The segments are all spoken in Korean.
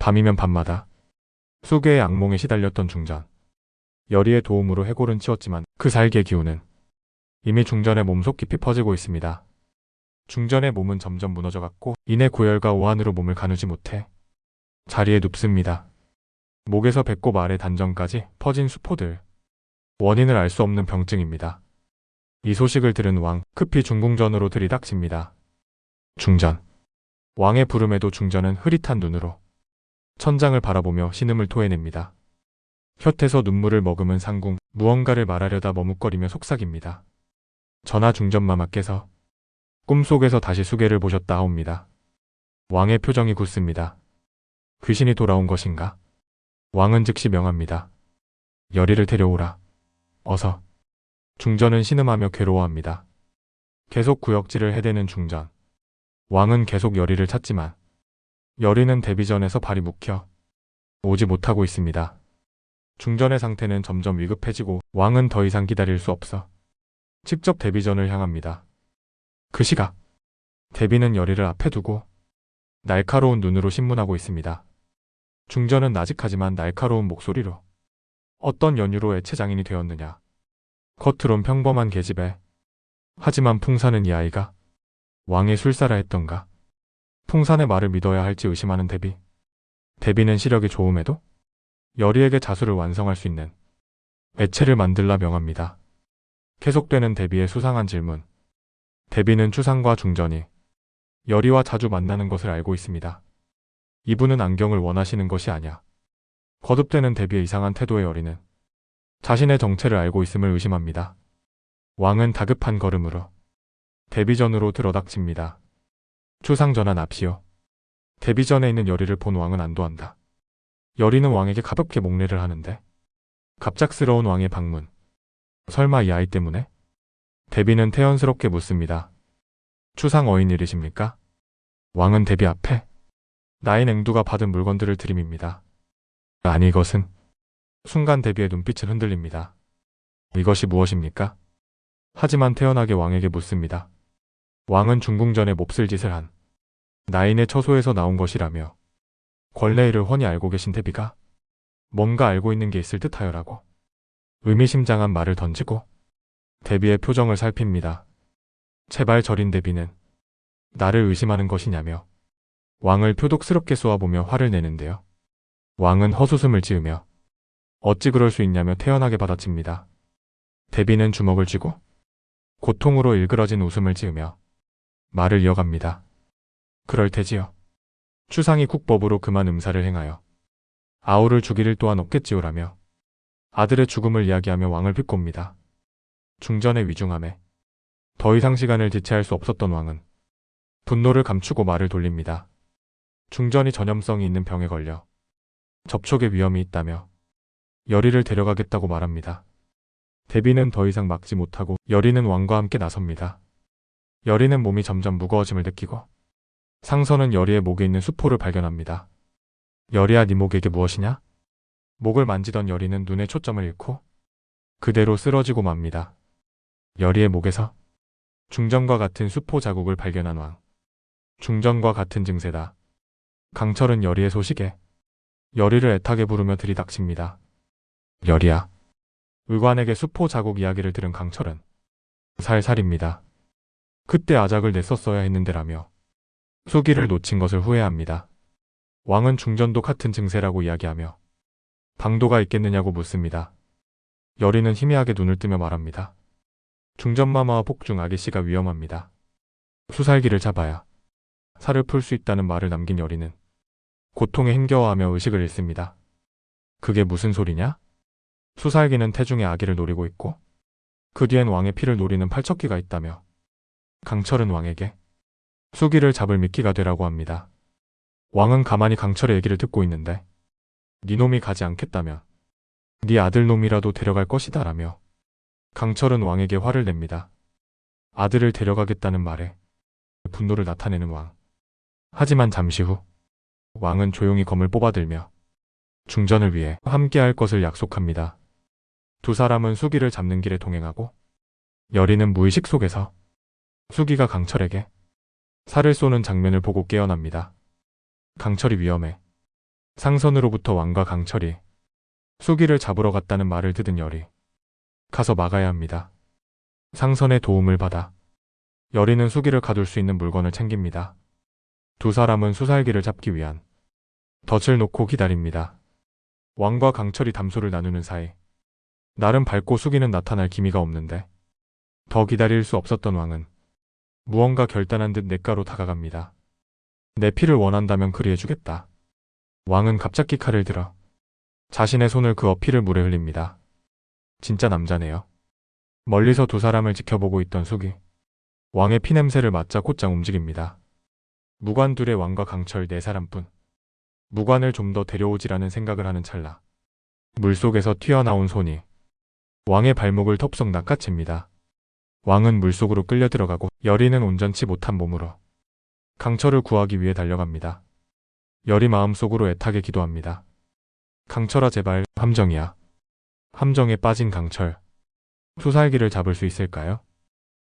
밤이면 밤마다 수계의 악몽에 시달렸던 중전. 열의의 도움으로 해골은 치웠지만 그 살기의 기운은 이미 중전의 몸속 깊이 퍼지고 있습니다. 중전의 몸은 점점 무너져갔고 이내 고열과 오한으로 몸을 가누지 못해 자리에 눕습니다. 목에서 배꼽 아래 단전까지 퍼진 수포들. 원인을 알 수 없는 병증입니다. 이 소식을 들은 왕 급히 중궁전으로 들이닥칩니다. 중전. 왕의 부름에도 중전은 흐릿한 눈으로 천장을 바라보며 신음을 토해냅니다. 곁에서 눈물을 머금은 상궁 무언가를 말하려다 머뭇거리며 속삭입니다. 전하 중전마마께서 꿈속에서 다시 수계를 보셨다 하옵니다. 왕의 표정이 굳습니다. 귀신이 돌아온 것인가? 왕은 즉시 명합니다. 열의를 데려오라. 어서. 중전은 신음하며 괴로워합니다. 계속 구역질을 해대는 중전. 왕은 계속 열의를 찾지만 열의는 데뷔전에서 발이 묵혀 오지 못하고 있습니다. 중전의 상태는 점점 위급해지고 왕은 더 이상 기다릴 수 없어 직접 데뷔전을 향합니다. 그 시각 데뷔는 열의를 앞에 두고 날카로운 눈으로 신문하고 있습니다. 중전은 나직하지만 날카로운 목소리로 어떤 연유로 애체장인이 되었느냐. 겉으론 평범한 계집애. 하지만 풍사는 이 아이가 왕의 술사라 했던가. 풍산의 말을 믿어야 할지 의심하는 데비. 데비는 시력이 좋음에도 열의에게 자수를 완성할 수 있는 애체를 만들라 명합니다. 계속되는 데비의 수상한 질문. 데비는 추상과 중전이 열의와 자주 만나는 것을 알고 있습니다. 이분은 안경을 원하시는 것이 아니야. 거듭되는 데비의 이상한 태도의 어린은 자신의 정체를 알고 있음을 의심합니다. 왕은 다급한 걸음으로 데비전으로 들어닥칩니다. 추상 전환 앞시오. 데비전에 있는 열의를 본 왕은 안도한다. 열의는 왕에게 가볍게 목례를 하는데 갑작스러운 왕의 방문. 설마 이 아이 때문에? 데비는 태연스럽게 묻습니다. 추상 어인 일이십니까? 왕은 데비 앞에 나의 냉두가 받은 물건들을 들이밉니다. 아니 이것은 순간 데비의 눈빛은 흔들립니다. 이것이 무엇입니까? 하지만 태연하게 왕에게 묻습니다. 왕은 중궁전에 몹쓸 짓을 한 나인의 처소에서 나온 것이라며 권례일을 훤히 알고 계신 데비가 뭔가 알고 있는 게 있을 듯하여라고 의미심장한 말을 던지고 데비의 표정을 살핍니다. 제발 저린 데비는 나를 의심하는 것이냐며 왕을 표독스럽게 쏘아보며 화를 내는데요. 왕은 헛웃음을 지으며 어찌 그럴 수 있냐며 태연하게 받아칩니다. 데비는 주먹을 쥐고 고통으로 일그러진 웃음을 지으며 말을 이어갑니다. 그럴 테지요. 추상이 국법으로 그만 음사를 행하여 아우를 죽이릴 또한 없겠지요라며 아들의 죽음을 이야기하며 왕을 비꼽니다. 중전의 위중함에 더 이상 시간을 지체할 수 없었던 왕은 분노를 감추고 말을 돌립니다. 중전이 전염성이 있는 병에 걸려 접촉의 위험이 있다며 열의를 데려가겠다고 말합니다. 데비는 더 이상 막지 못하고 열의는 왕과 함께 나섭니다. 열의는 몸이 점점 무거워짐을 느끼고 상선은 열의의 목에 있는 수포를 발견합니다. 열의야 네 목에게 무엇이냐? 목을 만지던 열의는 눈에 초점을 잃고 그대로 쓰러지고 맙니다. 열의의 목에서 중전과 같은 수포 자국을 발견한 왕. 중전과 같은 증세다. 강철은 열의의 소식에 열의를 애타게 부르며 들이닥칩니다. 열의야. 의관에게 수포 자국 이야기를 들은 강철은 살살입니다. 그때 아작을 냈었어야 했는데라며 수기를 놓친 것을 후회합니다. 왕은 중전도 같은 증세라고 이야기하며 방도가 있겠느냐고 묻습니다. 열의는 희미하게 눈을 뜨며 말합니다. 중전마마와 폭중 아기씨가 위험합니다. 수살기를 잡아야 살을 풀 수 있다는 말을 남긴 열의는 고통에 힘겨워하며 의식을 잃습니다. 그게 무슨 소리냐? 수살기는 태중의 아기를 노리고 있고 그 뒤엔 왕의 피를 노리는 팔척기가 있다며 강철은 왕에게 수기를 잡을 미끼가 되라고 합니다. 왕은 가만히 강철의 얘기를 듣고 있는데 네 놈이 가지 않겠다면 네 아들 놈이라도 데려갈 것이다 라며 강철은 왕에게 화를 냅니다. 아들을 데려가겠다는 말에 분노를 나타내는 왕. 하지만 잠시 후 왕은 조용히 검을 뽑아들며 중전을 위해 함께할 것을 약속합니다. 두 사람은 수기를 잡는 길에 동행하고 열이는 무의식 속에서 수기가 강철에게 살을 쏘는 장면을 보고 깨어납니다. 강철이 위험해. 상선으로부터 왕과 강철이 수기를 잡으러 갔다는 말을 듣은 열이 가서 막아야 합니다. 상선의 도움을 받아 열이는 수기를 가둘 수 있는 물건을 챙깁니다. 두 사람은 수살기를 잡기 위한 덫을 놓고 기다립니다. 왕과 강철이 담소를 나누는 사이 나름 밝고 수기는 나타날 기미가 없는데 더 기다릴 수 없었던 왕은 무언가 결단한 듯 냇가로 다가갑니다. 내 피를 원한다면 그리해주겠다. 왕은 갑자기 칼을 들어 자신의 손을 그 어피를 물에 흘립니다. 진짜 남자네요. 멀리서 두 사람을 지켜보고 있던 숙이 왕의 피냄새를 맡자 곧장 움직입니다. 무관 둘의 왕과 강철 네 사람뿐 무관을 좀 더 데려오지라는 생각을 하는 찰나 물속에서 튀어나온 손이 왕의 발목을 덥석 낚아챕니다. 왕은 물속으로 끌려 들어가고 열이는 온전치 못한 몸으로 강철을 구하기 위해 달려갑니다. 열이 마음속으로 애타게 기도합니다. 강철아 제발 함정이야. 함정에 빠진 강철. 수살기를 잡을 수 있을까요?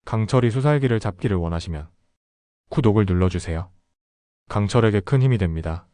강철이 수살기를 잡기를 원하시면 구독을 눌러주세요. 강철에게 큰 힘이 됩니다.